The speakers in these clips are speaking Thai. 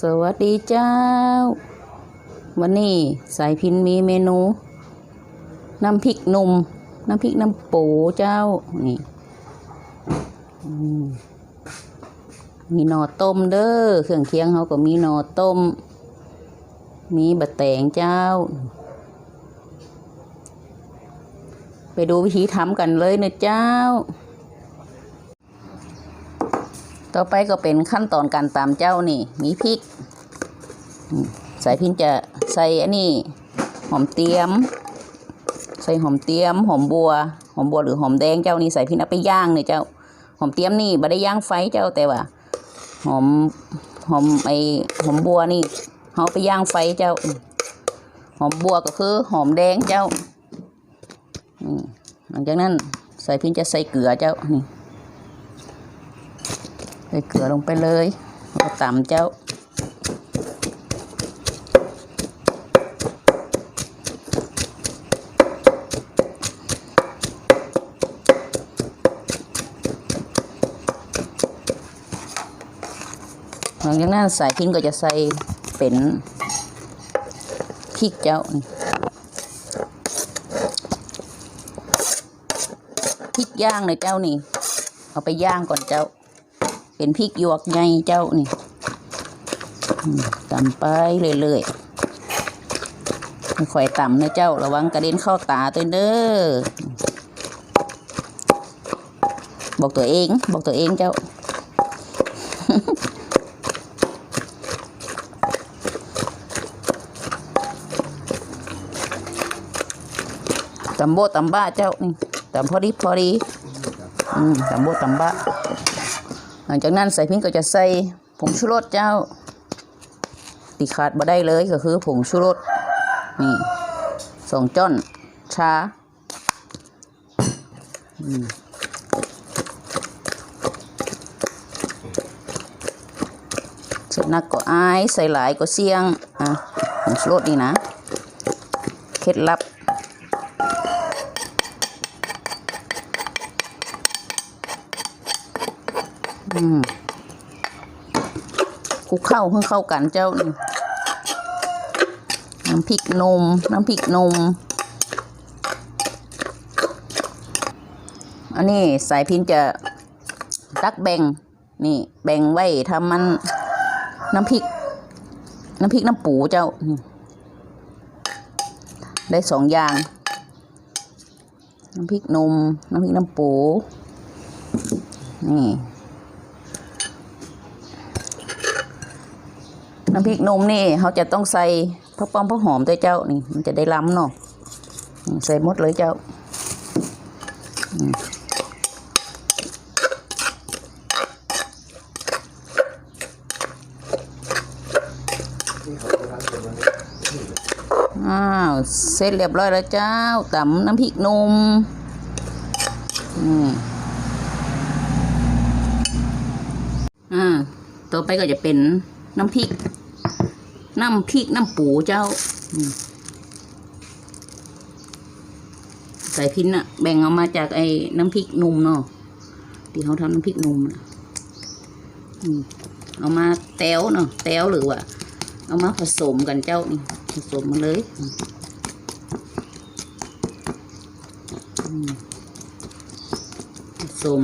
สวัสดีเจ้า วันนี้สายพินมีเมนู น้ำพริกหนุ่ม น้ำพริกน้ำปูเจ้า นี่มมีหน่อต้มเด้อเครื่องเคียงเขาก็มีหน่อต้ม มีบะแตงเจ้า ไปดูวิธีทำกันเลยนะเจ้า ต่อไปก็เป็นขั้นตอนการตำเจ้านี่ มีพริกอืมสายพินจะใส่อันนี้หอมเตียม ใส่หอมเตียมหอมบัวหอมบัวหรือหอมแดงเจ้านี่ใส่พินเอาไปย่างเนี่ยเจ้าหอมเตียมนี่บ่ได้ย่างไฟเจ้าแต่ว่าหอมหอมไอหอมบัวนี่เขาไปย่างไฟเจ้า หอมบัวก็คือหอมแดงเจ้าหลังจากนั้นใส่พินจะใส่เกลือเจ้านี่ ใส่เกลือลงไปเลยแล้วก็ตำเจ้า หลังจากนั้นใสายพินก็จะใส่เป็นพริกเจ้าพริกย่างเลยเจ้านี่ เอาไปย่างก่อนเจ้า เป็นพริกหยวกไงเจ้านี่ตำไปเรื่อยๆค่อยๆตำนะเจ้าระวังกระเด็นเข้าตาตัวเด้อบอกตัวเองบอกตัวเองเจ้า ตำโบตำบ้าเจ้านี่ตำพอดีพอดี อืมตำโบตำบ้า ลังจากนั้นใส่พริกก็จะใส่ผงชูรสเจ้าติขาดบ่ได้เลยก็คือผงชูรสนี่สองจ้อนชาอืมเสร็จนักก็อายใส่หลายก็เสี่ยงอะผงชูรสนี่นะ เคล็ดลับ อืมคลุกเข้าเพื่อเข้ากันเจ้านี่น้ำพริกนม น้ำพริกนม อันนี้สายพินจะตักแบ่ง นี่ แบ่งไว้ทำมันน้ำพริก น้ำพริกน้ำปูเจ้า ได้สองอย่าง น้ำพริกนม น้ำพริกน้ำปู นี่ น้ำพริกนมนี่เขาจะต้องใส่พระป้อมพระหอมด้วยเจ้านี่มันจะได้ล้ำเนาะใส่หมดเลยเจ้าอ้าวเสร็จเรียบร้อยแล้วเจ้าตำน้ำพริกนมอืมอ่าต่อไปก็จะเป็นน้ำพริก น้ำพริกน้ำปูเจ้าใส่พินอะแบ่งเอามาจากไอ้น้ำพริกนมเนาะที่เขาทำน้ำพริกนมนะเอามาแต้วเนาะแต้วหรือว่า เอามาผสมกันเจ้านี่ผสมมาเลยผสม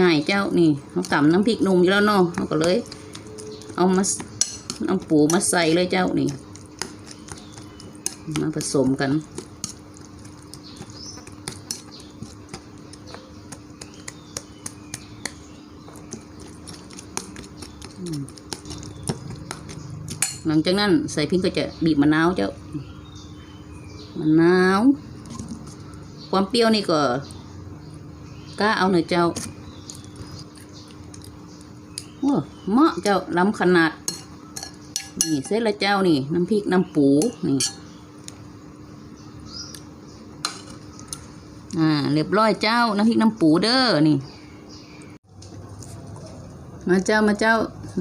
ง่ายๆเจ้านี่เขาตำน้ำพริกนุ่มอยู่แล้วเนาะเขาก็เลย เอามา เอาปูมาใส่เลยเจ้านี่มาผสมกันหลังจากนั้นใส่พริกก็จะบีบมะนาวเจ้ามะนาว ความเปรี้ยวนี่ก็กล้าเอาหน่อยเจ้าโอ้เหมาะเจ้าล้ำขนาด นี่เสร็จแล้วเจ้านี่ น้ำพริกน้ำปูนี่อ่าเรียบร้อยเจ้าน้ำพริกน้ำปูเด้อนี่ มาเจ้ามาเจ้า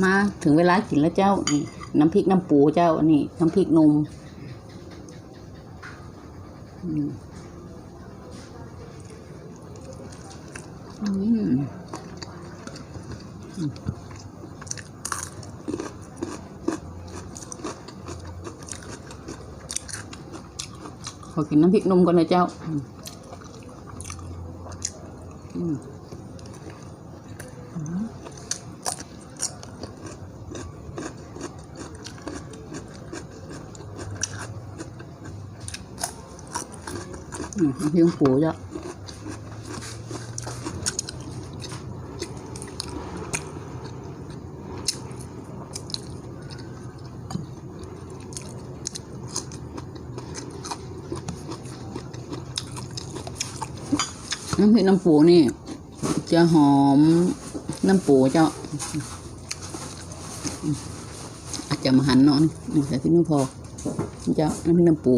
มาถึงเวลากินแล้วเจ้านี่น้ำพริกน้ำปูเจ้านนี้น้ำพริกนมอืมอืม อกินน้ำพริกหนุ่มก่อนนะเจ้าอืมอืม น้ำพริกน้ำปูนี่ จะหอมน้ำปูเจ้า อาจจะมาหันเนาะนี่นี่ใส่พริกน้ำพอนี่เจ้าน้ำพริกน้ำปู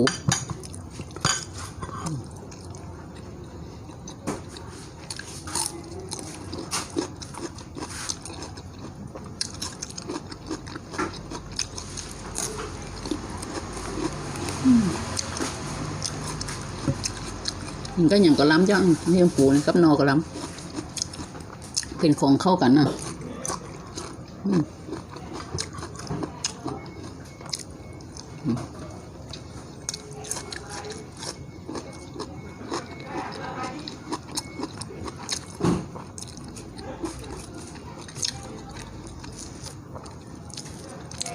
มันก็อย่างกะล้ำเจ้าน้ำพริกน้ำปูนี่กับนอกะล้ำเป็นของเข้ากันนะอืม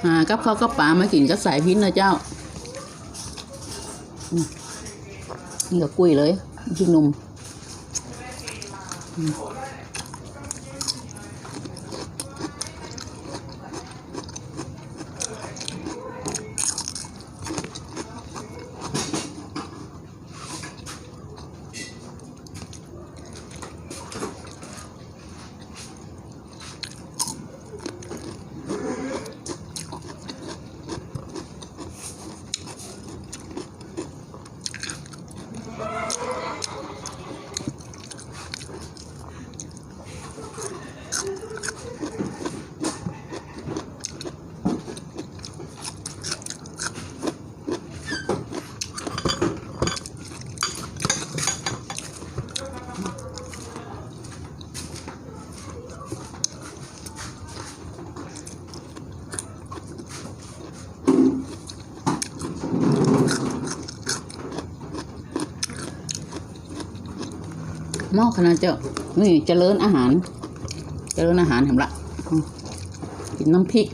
หากับข้าวกับปลามากินก็ใส่พริกนะเจ้าอืม เหลือกุ้ยเลยพริกหนุ่ม หม้อขนาดเจ้านี่เจริญอาหาร เจริญอาหารทำละกินน้ำพริก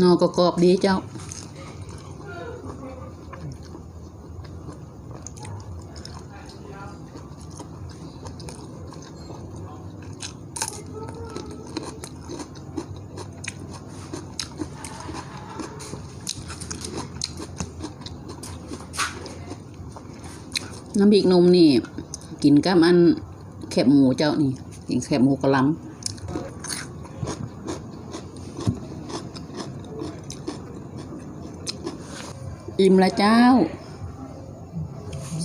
นอก็กรอบดีเจ้า น้ำพริกนมนี่ กินกับอันแคบหมูเจ้านี่ กินแคบหมูกระลำอิ่มละเจ้า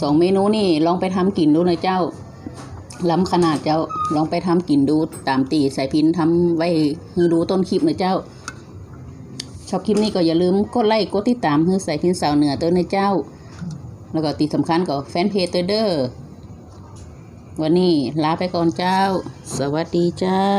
สองเมนูนี่ลองไปทำกินดูนะเจ้าล้ำขนาดเจ้าลองไปทำกินดูตามตีใส่พินทำไว้ให้ดูต้นคลิปนะเจ้า ชอบคลิปนี้ก็อย่าลืมกดไลค์กดติดตามให้ใส่พินสาวเหนือตัวนะเจ้า แล้วก็ตีสำคัญก็แฟนเพจเตอร์เดอร์วันนี้ลาไปก่อนเจ้า สวัสดีเจ้า